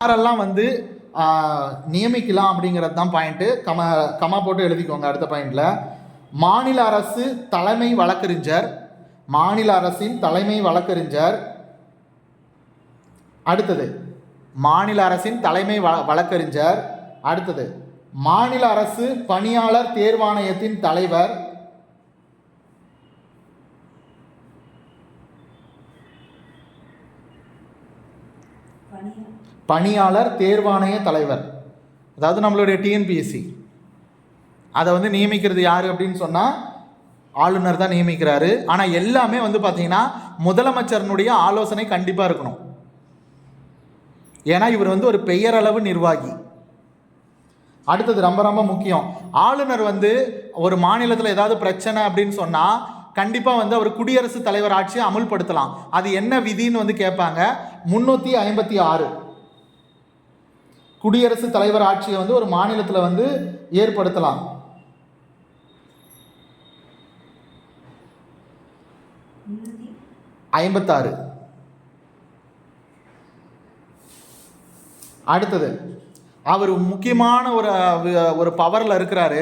யாரெல்லாம் வந்து நியமிக்கலாம் அப்படிங்கிறது தான் பாயிண்ட்டு கம கமா போட்டு எழுதிக்கோங்க அடுத்த பாயிண்டில் மாநில அரசு தலைமை வழக்கறிஞர் மாநில அரசின் தலைமை வழக்கறிஞர். அடுத்தது மாநில அரசின் தலைமை வ வழக்கறிஞர். அடுத்தது மாநில அரசு பணியாளர் தேர்வாணையத்தின் தலைவர். பணியாளர். தேர்வாணைய தலைவர். அதாவது நம்மளுடைய டிஎன்பிஎஸ்சி அதை வந்து நியமிக்கிறது யார் அப்படின்னு சொன்னால் ஆளுநர் தான் நியமிக்கிறாரு. ஆனால் எல்லாமே வந்து பார்த்தீங்கன்னா முதலமைச்சரனுடைய ஆலோசனை கண்டிப்பாக இருக்கணும். ஏன்னா இவர் வந்து ஒரு பெயரளவு நிர்வாகி. அடுத்தது ரொம்ப ரொம்ப முக்கியம். ஆளுநர் வந்து ஒரு மாநிலத்தில் ஏதாவது பிரச்சனை அப்படின்னு சொன்னால் கண்டிப்பாக வந்து அவர் குடியரசுத் தலைவர் ஆட்சியை அமுல்படுத்தலாம். அது என்ன விதின்னு வந்து கேட்பாங்க. முன்னூற்றி ஐம்பத்தி ஆறு. குடியரசுத் தலைவர் ஆட்சியை வந்து ஒரு மாநிலத்தில் வந்து ஏற்படுத்தலாம். ஐம்பத்தாறு. அடுத்தது அவர் முக்கியமான ஒரு ஒரு பவரில் இருக்கிறாரு.